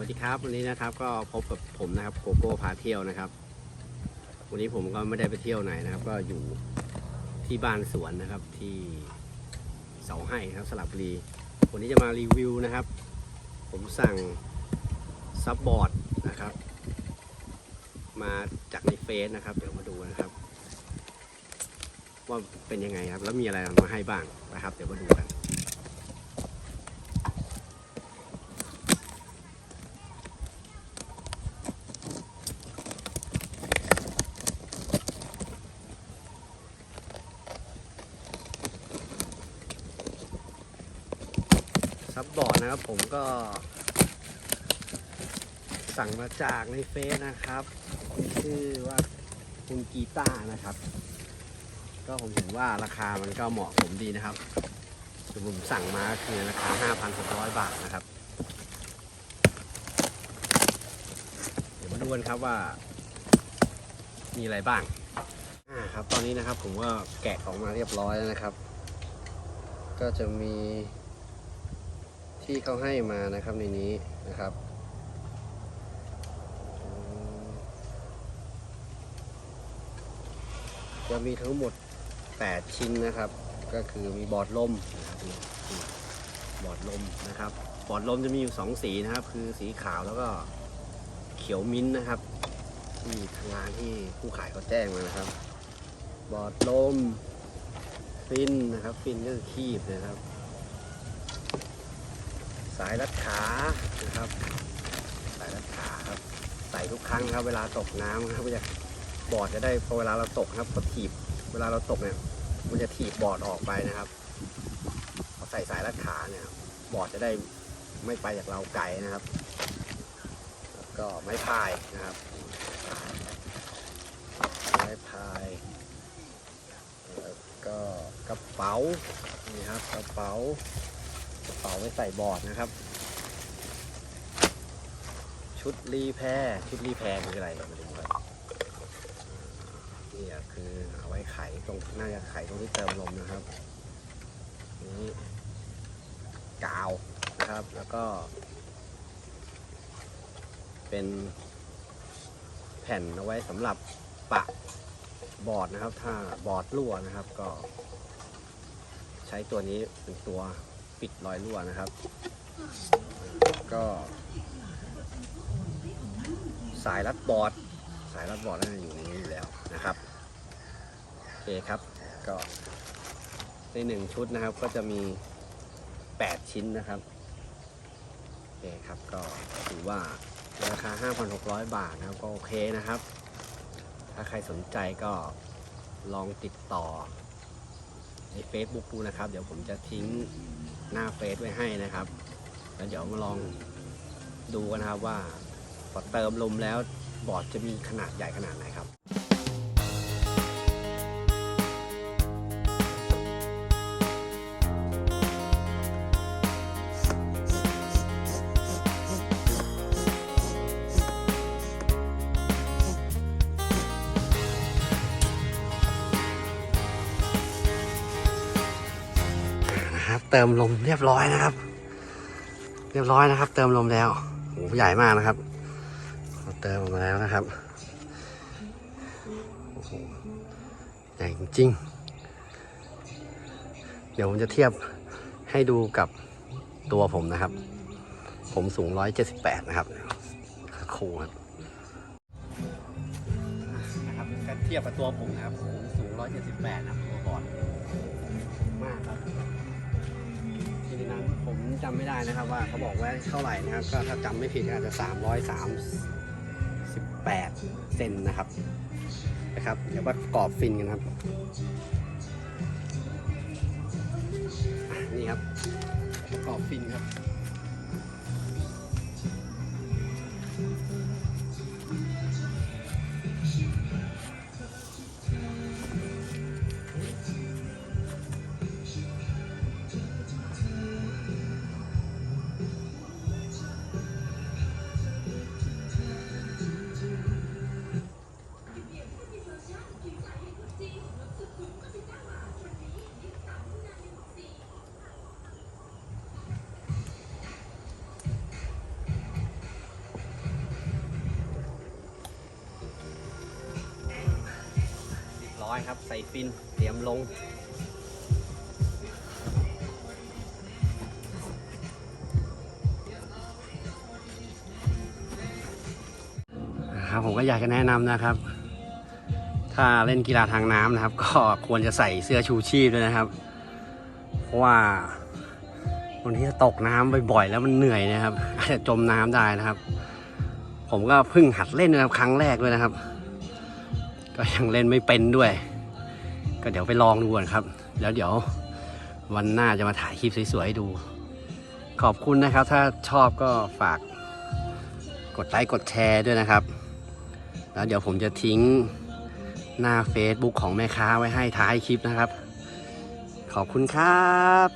วัสดีครับวันนี้นะครับก็พบกับผมนะครับโกโก้พาเที่ยวนะครับ วันนี้ผมก็ไม่ได้ไปเที่ยวไหนนะครับ ก็อยู่ที่บ้านสวนนะครับที่เสาไห้ครับสระบุรีวันนี้จะมารีวิวนะครับ ผมสั่งซับบอร์ดนะครับ มาจากในเฟซนะครับ เดี๋ยวมาดูนะครับ ว่าเป็นยังไงครับ แล้วมีอะไรมาให้บ้างนะครับ เดี๋ยวมาดูกัน ซับบอร์ดนะครับ ผมก็ สั่งมาจากในเฟซนะครับชื่อว่าคุณกีตาร์นะครับ ก็ผมเห็นว่าราคามันก็เหมาะสมดีนะครับคือผมสั่งมาคือราคา 5,600 บาทนะครับ เดี๋ยวมาดูกันครับว่า มีอะไรบ้างอ่าครับ ตอนนี้นะครับผมก็แกะออกมาเรียบร้อยแล้วนะครับ ก็จะมี ที่เขาให้มานะครับในนี้นะครับจะมีทั้งหมด 8 ชิ้นนะครับ ก็คือมีบอร์ดลมนะครับบอร์ดลมนะครับ บอร์ดลมจะมีอยู่ 2 สีนะครับ คือสีขาวแล้วก็เขียวมิ้นนะครับ ที่ทางร้านที่ผู้ขายเขาแจ้งมานะครับ บอร์ดลม ฟินนะครับ ฟินก็คือคีบนะครับ สายรัดขานะครับ สายรัดขาครับ ใส่ทุกครั้งครับ เวลาตกน้ำครับจะบอร์ดจะได้พอเวลาเราตกครับกดถีบ เวลาเราตกเนี่ยมันจะถีบบอร์ดออกไปนะครับพอใส่สายรัดขาเนี่ยบอร์ดจะได้ไม่ไปจากเราไกลนะครับแล้วก็ไม้พายนะครับ ไม้พายแล้วก็กระเป๋านี่ครับกระเป๋า กระเป๋าไว้ใส่บอร์ดนะครับ ชุดรีแพรชุดรีแพรคืออะไรมาดูครับนี่คือเอาไว้ไขตรงน่าจะไขตรงที่เติมลมนะครับนี่กาวนะครับแล้วก็ เป็นแผ่นเอาไว้สำหรับปะบอร์ดนะครับ ถ้าบอร์ดรั่วนะครับก็ ใช้ตัวนี้เป็นตัว ปิดรอยรั่วนะครับ ก็สายรัดบอร์ดสายรัดบอร์ดน่าจะอยู่ในนี้อยู่แล้วนะครับโอเคครับก็ในหนึ่งชุดนะครับก็จะมี 8 ชิ้นนะครับโอเคครับก็ถือว่าราคา 5,600 บาทนะครับก็โอเคนะครับ ถ้าใครสนใจก็ลองติดต่อใน Facebook ดูนะครับ เดี๋ยวผมจะทิ้ง หน้าเฟซไว้ให้นะครับแล้วเดี๋ยวมาลองดูกันนะครับว่าพอเติมลมแล้วบอร์ดจะมีขนาดใหญ่ขนาดไหนครับ นะครับ เติมลมเรียบร้อยนะครับ เรียบร้อยนะครับ เติมลมแล้วโหใหญ่มากนะครับเติมออกมาแล้วนะครับโอ้โหใหญ่จริงเดี๋ยวผมจะเทียบให้ดูกับตัวผมนะครับ ผมสูง 178 นะครับคูครับนะครับกเทียบกับตัวผมนะครับ ผมสูง 178 นะครับตัวบอร์ดมากครับ ทีนั้นผมจำไม่ได้นะครับว่าเขาบอกว่าเท่าไหร่นะครับก็ถ้าจำไม่ผิดอาจจะ 338 เซนนะครับนะครับเดี๋ยวประกอบฟินกันครับ นี่ครับประกอบฟินครับ อยครับ ใส่ฟินเตรียมลง ครับผมก็อยากจะแนะนำนะครับ ถ้าเล่นกีฬาทางน้ำนะครับ ก็ควรจะใส่เสื้อชูชีพด้วยนะครับ เพราะว่าบางทีตกน้ำบ่อยๆแล้วมันเหนื่อยนะครับอาจจะจมน้ำได้นะครับ ผมก็เพิ่งหัดเล่นนะครับครั้งแรกด้วยนะครับ ก็ยังเล่นไม่เป็นด้วย ก็เดี๋ยวไปลองดูก่อนครับ แล้วเดี๋ยววันหน้าจะมาถ่ายคลิปสวยๆให้ดู ขอบคุณนะครับ ถ้าชอบก็ฝากกดไลค์กดแชร์ด้วยนะครับ แล้วเดี๋ยวผมจะทิ้งหน้า Facebook ของแม่ค้าไว้ให้ท้ายคลิปนะครับ ขอบคุณครับ